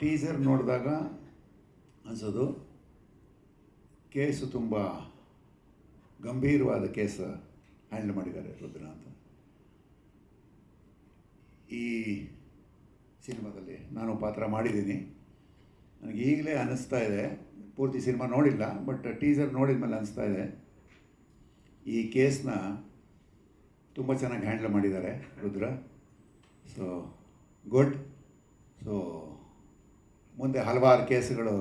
Teaser ನೋಡಿದಾಗ ಅನಿಸೋದು. Case ತುಂಬ ಗಂಭೀರವಾದ ಕೇಸ್ ಹ್ಯಾಂಡಲ್ ಮಾಡಿದ್ದಾರೆ ರುದ್ರ ಅಂತ. ಈ ಸಿನಿಮಾದಲ್ಲಿ ನಾನು ಪಾತ್ರ ಮಾಡಿದ್ದೀನಿ. ನನಗೆ ಈಗಲೇ ಅನ್ನಿಸ್ತಾ ಇದೆ. ಪೂರ್ತಿ ಸಿನಿಮಾ ನೋಡಿಲ್ಲ, ಬಟ್ ಟೀಸರ್ ನೋಡಿದ ಮೇಲೆ ಅನಿಸ್ತಾ ಇದೆ. ಈ ಕೇಸ್ನ ತುಂಬ ಚೆನ್ನಾಗಿ ಹ್ಯಾಂಡಲ್ ಮಾಡಿದ್ದಾರೆ ರುದ್ರ. ಸೊ ಗುಡ್ ಸೊ ಮುಂದೆ ಹಲವಾರು ಕೇಸ್ಗಳು.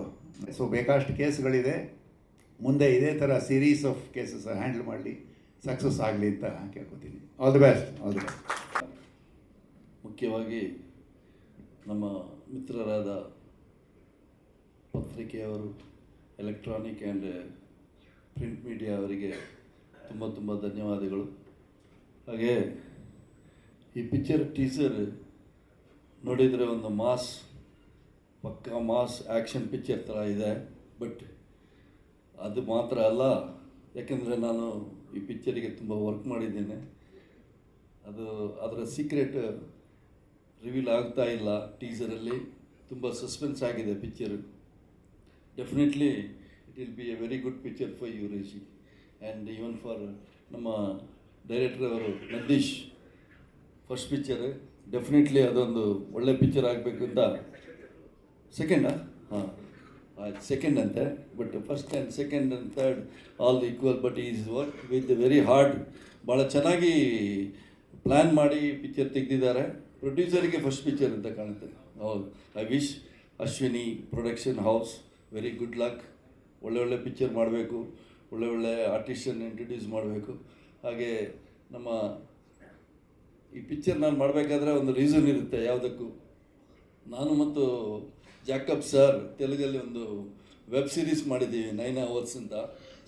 ಸೊ ಬೇಕಾಷ್ಟು ಕೇಸ್ಗಳಿದೆ. ಮುಂದೆ ಇದೇ ಥರ ಸೀರೀಸ್ ಆಫ್ ಕೇಸಸ್ ಹ್ಯಾಂಡಲ್ ಮಾಡಲಿ ಸಕ್ಸಸ್ ಆಗಲಿ ಅಂತ ಕೇಳ್ಕೊತೀನಿ. All the best all the best ಮುಖ್ಯವಾಗಿ ನಮ್ಮ ಮಿತ್ರರಾದ ಪತ್ರಿಕೆಯವರು ಎಲೆಕ್ಟ್ರಾನಿಕ್ ಆ್ಯಂಡ್ ಪ್ರಿಂಟ್ ಮೀಡಿಯಾ ಅವರಿಗೆ ತುಂಬ ತುಂಬ ಧನ್ಯವಾದಗಳು. ಹಾಗೆ ಈ ಪಿಕ್ಚರ್ ಟೀಸರ್ ನೋಡಿದರೆ ಒಂದು ಮಾಸ್ ಪಕ್ಕ ಮಾಸ್ ಆ್ಯಕ್ಷನ್ ಪಿಕ್ಚರ್ ಥರ ಇದೆ. ಬಟ್ ಅದು ಮಾತ್ರ ಅಲ್ಲ, ಯಾಕೆಂದರೆ ನಾನು ಈ ಪಿಕ್ಚರಿಗೆ ತುಂಬ ವರ್ಕ್ ಮಾಡಿದ್ದೇನೆ. ಅದು ಅದರ ಸೀಕ್ರೆಟ್ ರಿವೀಲ್ ಆಗ್ತಾ ಇಲ್ಲ ಟೀಸರಲ್ಲಿ ತುಂಬ ಸಸ್ಪೆನ್ಸ್ ಆಗಿದೆ picture definitely it will be a very good picture for you Rishi and even for ನಮ್ಮ ಡೈರೆಕ್ಟರ್ ಅವರು ನಂದೀಶ್ ಫಸ್ಟ್ ಪಿಕ್ಚರ್ ಡೆಫಿನೆಟ್ಲಿ ಅದೊಂದು ಒಳ್ಳೆ ಪಿಕ್ಚರ್ ಆಗಬೇಕು ಅಂತ ಸೆಕೆಂಡಾ ಹಾಂ ಸೆಕೆಂಡ್ ಅಂತೆ but first and second and third all equal but is work with very hard ಭಾಳ ಚೆನ್ನಾಗಿ ಪ್ಲ್ಯಾನ್ ಮಾಡಿ ಪಿಕ್ಚರ್ ತೆಗೆದಿದ್ದಾರೆ. ಪ್ರೊಡ್ಯೂಸರಿಗೆ ಫಸ್ಟ್ ಪಿಕ್ಚರ್ ಅಂತ ಕಾಣುತ್ತೆ. ಹೌದು. I wish Ashwini production house very good luck ಒಳ್ಳೆ ಒಳ್ಳೆ ಪಿಕ್ಚರ್ ಮಾಡಬೇಕು. ಒಳ್ಳೆ ಒಳ್ಳೆ ಆರ್ಟಿಸ್ಟನ್ನು ಇಂಟ್ರಡ್ಯೂಸ್ ಮಾಡಬೇಕು. ಹಾಗೆ ನಮ್ಮ ಈ ಪಿಕ್ಚರ್ ನಾನು ಮಾಡಬೇಕಾದ್ರೆ ಒಂದು ರೀಸನ್ ಇರುತ್ತೆ ಯಾವುದಕ್ಕೂ. ನಾನು ಮತ್ತು ಜಾಕಬ್ ಸರ್ ತೆಲುಗಲ್ಲಿ ಒಂದು ವೆಬ್ ಸೀರೀಸ್ ಮಾಡಿದ್ದೀವಿ, ನೈನ್ ಅವರ್ಸ್ ಅಂತ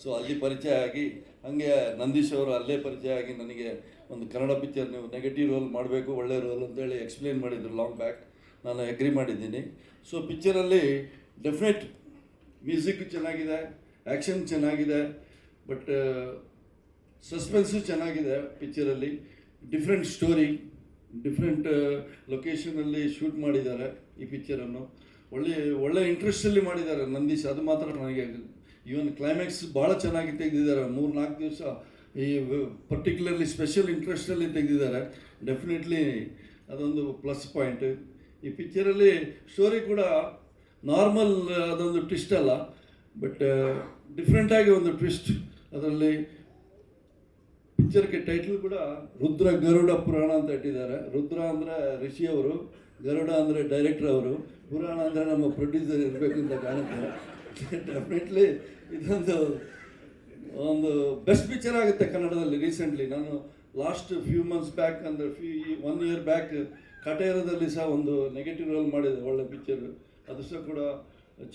ಸೊ ಅಲ್ಲಿ ಪರಿಚಯ ಆಗಿ, ಹಾಗೆ ನಂದೀಶ್ ಅವರು ಅಲ್ಲೇ ಪರಿಚಯ ಆಗಿ ನನಗೆ ಒಂದು ಕನ್ನಡ ಪಿಕ್ಚರ್ ನೀವು ನೆಗೆಟಿವ್ ರೋಲ್ ಮಾಡಬೇಕು, ಒಳ್ಳೆ ರೋಲ್ ಅಂತೇಳಿ ಎಕ್ಸ್ಪ್ಲೇನ್ ಮಾಡಿದ್ರು ಲಾಂಗ್ ಬ್ಯಾಕ್ ನಾನು ಅಗ್ರಿ ಮಾಡಿದ್ದೀನಿ. ಸೊ ಪಿಕ್ಚರಲ್ಲಿ ಡೆಫಿನೆಟ್ ಮ್ಯೂಸಿಕ್ ಚೆನ್ನಾಗಿದೆ ಆ್ಯಕ್ಷನ್ ಚೆನ್ನಾಗಿದೆ ಬಟ್ ಸಸ್ಪೆನ್ಸು ಚೆನ್ನಾಗಿದೆ ಪಿಕ್ಚರಲ್ಲಿ ಡಿಫ್ರೆಂಟ್ ಸ್ಟೋರಿ ಡಿಫ್ರೆಂಟ್ ಲೊಕೇಶನಲ್ಲಿ ಶೂಟ್ ಮಾಡಿದ್ದಾರೆ ಈ ಪಿಕ್ಚರನ್ನು ಒಳ್ಳೆ ಒಳ್ಳೆ ಇಂಟ್ರೆಸ್ಟಲ್ಲಿ ಮಾಡಿದ್ದಾರೆ ನಂದೀಶ್. ಅದು ಮಾತ್ರ ನನಗೆ ಈವನ್ ಕ್ಲೈಮ್ಯಾಕ್ಸ್ ಭಾಳ ಚೆನ್ನಾಗಿ ತೆಗೆದಿದ್ದಾರೆ. ಮೂರು ನಾಲ್ಕು ದಿವಸ ಈ ಪರ್ಟಿಕ್ಯುಲರ್ಲಿ ಸ್ಪೆಷಲ್ ಇಂಟ್ರೆಸ್ಟಲ್ಲಿ ತೆಗೆದಿದ್ದಾರೆ. ಡೆಫಿನೆಟ್ಲಿ ಅದೊಂದು ಪ್ಲಸ್ ಪಾಯಿಂಟ್ ಈ ಪಿಕ್ಚರಲ್ಲಿ ಸ್ಟೋರಿ ಕೂಡ ನಾರ್ಮಲ್ ಅದೊಂದು ಟ್ವಿಸ್ಟ್ ಅಲ್ಲ ಬಟ್ ಡಿಫ್ರೆಂಟಾಗಿ ಒಂದು ಟ್ವಿಸ್ಟ್ ಅದರಲ್ಲಿ ಪಿಕ್ಚರ್ಗೆ ಟೈಟಲ್ ಕೂಡ ರುದ್ರ ಗರುಡ ಪುರಾಣ ಅಂತ ಇಟ್ಟಿದ್ದಾರೆ. ರುದ್ರ ಅಂದರೆ ಋಷಿಯವರು ಗರುಡ ಅಂದರೆ ಡೈರೆಕ್ಟರ್ ಅವರು, ಪುರಾಣ ಅಂದರೆ ನಮ್ಮ ಪ್ರೊಡ್ಯೂಸರ್ ಇರಬೇಕು ಅಂತ ಕಾಣುತ್ತೆ. ಡೆಫಿನೆಟ್ಲಿ ಇದೊಂದು, ಒಂದು ಬೆಸ್ಟ್ ಪಿಕ್ಚರ್ ಆಗುತ್ತೆ ಕನ್ನಡದಲ್ಲಿ ರೀಸೆಂಟ್ಲಿ ನಾನು ಲಾಸ್ಟ್ ಫ್ಯೂ ಮಂತ್ಸ್ ಬ್ಯಾಕ್ ಅಂದರೆ ಫ್ಯೂ ಒನ್ ಇಯರ್ ಬ್ಯಾಕ್ ಕಟೇರದಲ್ಲಿ ಸಹ ಒಂದು ನೆಗೆಟಿವ್ ರೋಲ್ ಮಾಡಿದೆ, ಒಳ್ಳೆ ಪಿಕ್ಚರ್ ಅದು ಸಹ ಕೂಡ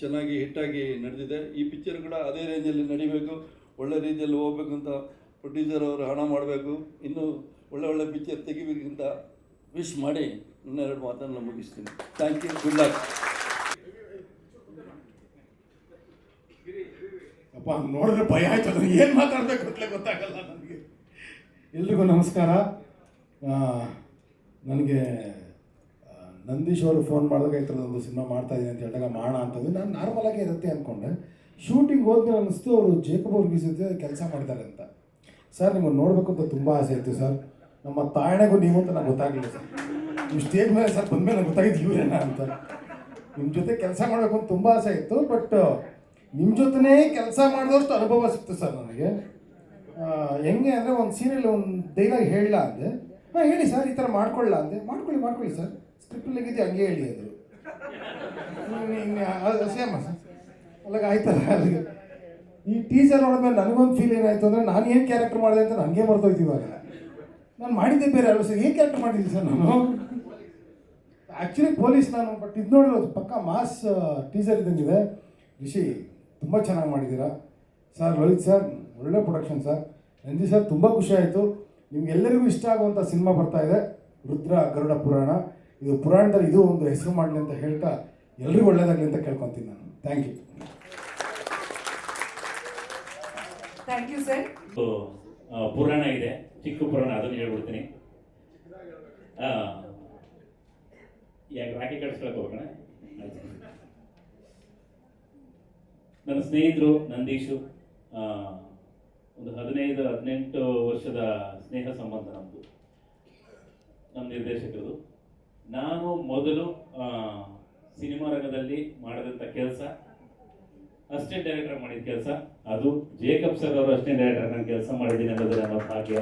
ಚೆನ್ನಾಗಿ ಹಿಟ್ಟಾಗಿ ನಡೆದಿದೆ. ಈ ಪಿಕ್ಚರ್ ಕೂಡ ಅದೇ ರೇಂಜಲ್ಲಿ ನಡಿಬೇಕು, ಒಳ್ಳೆ ರೀತಿಯಲ್ಲಿ ಹೋಗ್ಬೇಕು ಅಂತ ಪ್ರೊಡ್ಯೂಸರ್ ಅವರು ಹಣ ಮಾಡಬೇಕು. ಇನ್ನೂ ಒಳ್ಳೆ ಒಳ್ಳೆ ಪಿಕ್ಚರ್ ತೆಗಿಬೇಕಂತ ವಿಶ್ ಮಾಡಿ. ಇನ್ನೆರಡು ಮಾತನ್ನು ಮುಗಿಸ್ತೀನಿ. ಥ್ಯಾಂಕ್ ಯು ಗುಡ್ ಲಕ್ ಅಪ್ಪ ನೋಡಿದ್ರೆ ಭಯ ಆಯ್ತು. ಅದು ಏನು ಮಾತಾಡ್ಬೇಕು ಅಂತಲೇ ಗೊತ್ತಾಗಲ್ಲ ನನಗೆ. ಎಲ್ರಿಗೂ ನಮಸ್ಕಾರ. ನನಗೆ ನಂದೀಶ್ ಅವರು ಫೋನ್ ಮಾಡಿದಾಗ ಈ ಒಂದು ಸಿನಿಮಾ ಮಾಡ್ತಾ ಇದ್ದೀನಿ ಅಂತ ಹೇಳಿದಾಗ ಮಾಡೋಣ ಅಂತಂದು ನಾನು ನಾರ್ಮಲ್ ಆಗಿ ಇರುತ್ತೆ ಅಂದ್ಕೊಂಡೆ ಶೂಟಿಂಗ್ ಹೋದ್ಮೇಲೆ ಅನ್ನಿಸ್ತು ಅವರು ಜೇಕಬ್ ಅವ್ರಿಗೆ ಜೊತೆ ಕೆಲಸ ಮಾಡ್ತಾರೆ ಅಂತ. ಸರ್ ನಿಮ್ಮನ್ನು ನೋಡಬೇಕು ಅಂತ ತುಂಬ ಆಸೆ ಇತ್ತು ಸರ್ ನಮ್ಮ ತಾಯಣೆಗೂ ನೀವು ಅಂತ ನಂಗೆ ಗೊತ್ತಾಗಲಿಲ್ಲ ಸರ್. ನೀವು ಸ್ಟೇಜ್ ಮೇಲೆ ಸರ್ ಬಂದಮೇಲೆ ನಂಗೆ ಗೊತ್ತಾಗಿದ್ದು ಇವರೇನ ಅಂತ. ನಿಮ್ಮ ಜೊತೆ ಕೆಲಸ ಮಾಡಬೇಕು ಅಂತ ತುಂಬ ಆಸೆ ಇತ್ತು ಬಟ್ ನಿಮ್ಮ ಜೊತೆನೇ ಕೆಲಸ ಮಾಡಿದಷ್ಟು ಅನುಭವ ಸಿಕ್ತು ಸರ್ ನನಗೆ. ಹೆಂಗೆ ಅಂದರೆ ಒಂದು ಸೀರಿಯಲ್ ಒಂದು ಡೈಲಾಗ್ ಹೇಳಲ್ಲ ಅಂದೆ. ಹಾಂ, ಹೇಳಿ ಸರ್, ಈ ಥರ ಮಾಡ್ಕೊಳ್ಳ ಅಂದೆ. ಮಾಡ್ಕೊಳ್ಳಿ ಮಾಡ್ಕೊಳ್ಳಿ ಸರ್. ಸ್ಕ್ರಿಪ್ಟಲ್ಲಿ ಹೇಗಿದೆ ಹಂಗೆ ಹೇಳಿ ಅದು ಸೇಮ ಸರ್. ಅಲ್ಲಿಗೆ ಆಯ್ತಲ್ಲ ಅಲ್ಲಿಗೆ ಈ ಟೀಸರ್ ನೋಡಿದ್ಮೇಲೆ ನನಗೊಂದು ಫೀಲ್ ಏನಾಯ್ತು ಅಂದರೆ ನಾನು ಏನು ಕ್ಯಾರೆಕ್ಟರ್ ಮಾಡಿದೆ ಅಂತ ನನಗೆ ಮರ್ತೋಯ್ತು ಇವಾಗ. ನಾನು ಮಾಡಿದ್ದೆ ಬೇರೆ ಅಲ್ವ ಸರ್? ಏನು ಕ್ಯಾರೆಕ್ಟರ್ ಮಾಡಿದ್ದೀನಿ ಸರ್ ನಾನು? ಆ್ಯಕ್ಚುಲಿ ಪೊಲೀಸ್ ನಾನು ಬಟ್ ಇದು ನೋಡಿರೋದು ಪಕ್ಕ ಮಾಸ್ ಟೀಸರ್ ಇದ್ದಂಗಿದೆ. ರಿಷಿ ತುಂಬ ಚೆನ್ನಾಗಿ ಮಾಡಿದ್ದೀರಾ? ಸರ್ ಲಲಿತ್ ಸರ್ ಒಳ್ಳೆ ಪ್ರೊಡಕ್ಷನ್ ಸರ್. ನಂದಿ ಸರ್ ತುಂಬ ಖುಷಿ ಆಯಿತು. ನಿಮ್ಗೆಲ್ಲರಿಗೂ ಇಷ್ಟ ಆಗುವಂಥ ಸಿನಿಮಾ ಬರ್ತಾ ಇದೆ. ರುದ್ರ ಗರುಡ ಪುರಾಣ. ಇದು ಪುರಾಣದಲ್ಲಿ ಇದು ಒಂದು ಹೆಸರು ಮಾಡಲಿ ಅಂತ ಹೇಳ್ತಾ ಎಲ್ರಿಗೂ ಒಳ್ಳೇದಾಗಲಿ ಅಂತ ಕೇಳ್ಕೊತೀನಿ ನಾನು. Thank you thank you sir ಪುರಾಣ ಇದೆ. ಚಿಕ್ಕ ಪುರಾಣ ಅದನ್ನು ಹೇಳ್ಬಿಡ್ತೀನಿ. ಯಾಕೆ ರಾಕಿ ಕಳಿಸ್ಕೊಳಕ್ ಹೋಗೋಣ ನನ್ನ ಸ್ನೇಹಿತರು ನಂದೀಶು ಒಂದು ಹದಿನೈದು, ಹದಿನೆಂಟು ವರ್ಷದ ಸ್ನೇಹ ಸಂಬಂಧ ನಮ್ಮದು ನಮ್ಮ ನಿರ್ದೇಶಕರು ನಾನು ಮೊದಲು ಸಿನಿಮಾ ರಂಗದಲ್ಲಿ ಮಾಡಿದಂಥ ಕೆಲಸ ಅಸಿಸ್ಟೆಂಟ್ ಡೈರೆಕ್ಟರ್ ಮಾಡಿದ ಕೆಲಸ. ಅದು ಜೇಕಬ್ ಸರ್ ಅವರು ಅಸಿಸ್ಟೆಂಟ್ ಡೈರೆಕ್ಟರ್ ನಾನು ಕೆಲಸ ಮಾಡಿದ್ದೀನಿ ಅನ್ನೋದು ನಮ್ಮ ಭಾಗ್ಯ.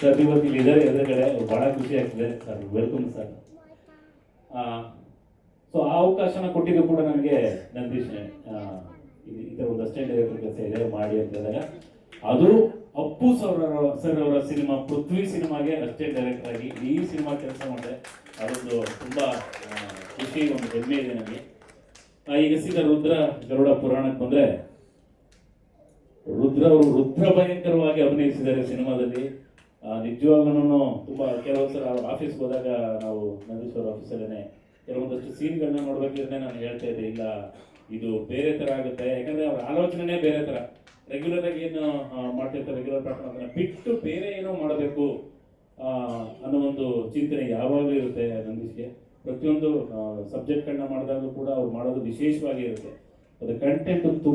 ಸರ್ ಇವತ್ತು ಇಲ್ಲಿ ಇದ್ದಾರೆ ಎದುರುಗಡೆ ಭಾಳ ಖುಷಿ ಆಗ್ತಿದೆ. ಸರ್ ವೆಲ್ಕಮ್ ಸರ್ ಸೊ ಆ ಅವಕಾಶನ ಕೊಟ್ಟಿದ್ದು ಕೂಡ ನನಗೆ ನಂದೀಶ್ ಈ ಒಂದು ಅಸಿಸ್ಟೆಂಟ್ ಡೈರೆಕ್ಟರ್ ಕೆಲಸ ಇದೆ, ಮಾಡಿ ಅಂತ ಹೇಳಿದಾಗ. ಅದು ಅಪ್ಪು ಸರ್ ಸರ್ ಅವರ ಸಿನಿಮಾ, ಪೃಥ್ವಿ ಸಿನಿಮಾಗೆ ಅಸಿಸ್ಟೆಂಟ್ ಡೈರೆಕ್ಟರ್ ಆಗಿ ಈ ಸಿನಿಮಾ ಕೆಲಸ ಮಾಡಿದೆ ಅದೊಂದು ತುಂಬ ಖುಷಿ, ಒಂದು ಹೆಮ್ಮೆ ಇದೆ ನನಗೆ. ಈಗ ಸೀದಾ ರುದ್ರ, ಗರುಡ ಪುರಾಣಕ್ಕೆ ಬಂದ್ರೆ, ರುದ್ರ ಅವರು ರುದ್ರ ಭಯಂಕರವಾಗಿ ಅಭಿನಯಿಸಿದ್ದಾರೆ ಸಿನಿಮಾದಲ್ಲಿ. ನಿಜವಾಗ್ಲೂ ತುಂಬಾ ಕೆಲವು ಸಲ ಅವ್ರ ಆಫೀಸ್ಗೆ ಹೋದಾಗ ನಾವು ನಂದೀಶ್ವರ ಆಫೀಸಲ್ಲೇ ಕೆಲವೊಂದಷ್ಟು ಸೀನ್ಗಳನ್ನ ನೋಡ್ಬೇಕಿದ್ರೆ ನಾನು ಹೇಳ್ತಾ ಇದ್ದೆ, ಇಲ್ಲ, ಇದು ಬೇರೆ ತರ ಆಗುತ್ತೆ. ಯಾಕಂದ್ರೆ ಅವ್ರ ಆಲೋಚನೆನೇ ಬೇರೆ ತರ. ರೆಗ್ಯುಲರ್ ಆಗಿ ಏನು ಮಾಡ್ತಿರ್ತಾರೆ ರೆಗ್ಯುಲರ್ ಪಾಠ ಬಿಟ್ಟು ಬೇರೆ ಏನೋ ಮಾಡಬೇಕು ಅನ್ನೋ ಒಂದು ಚಿಂತನೆ ಯಾವಾಗಲೂ ಇರುತ್ತೆ ನಂದೀಶ್ಗೆ. ಪ್ರತಿಯೊಂದು ಸಬ್ಜೆಕ್ಟ್ಗಳನ್ನ ಮಾಡಿದಾಗಲೂ ಕೂಡ ಅವ್ರು ಮಾಡೋದು ವಿಶೇಷವಾಗಿ ಇರುತ್ತೆ. ಅದು ಕಂಟೆಂಟ್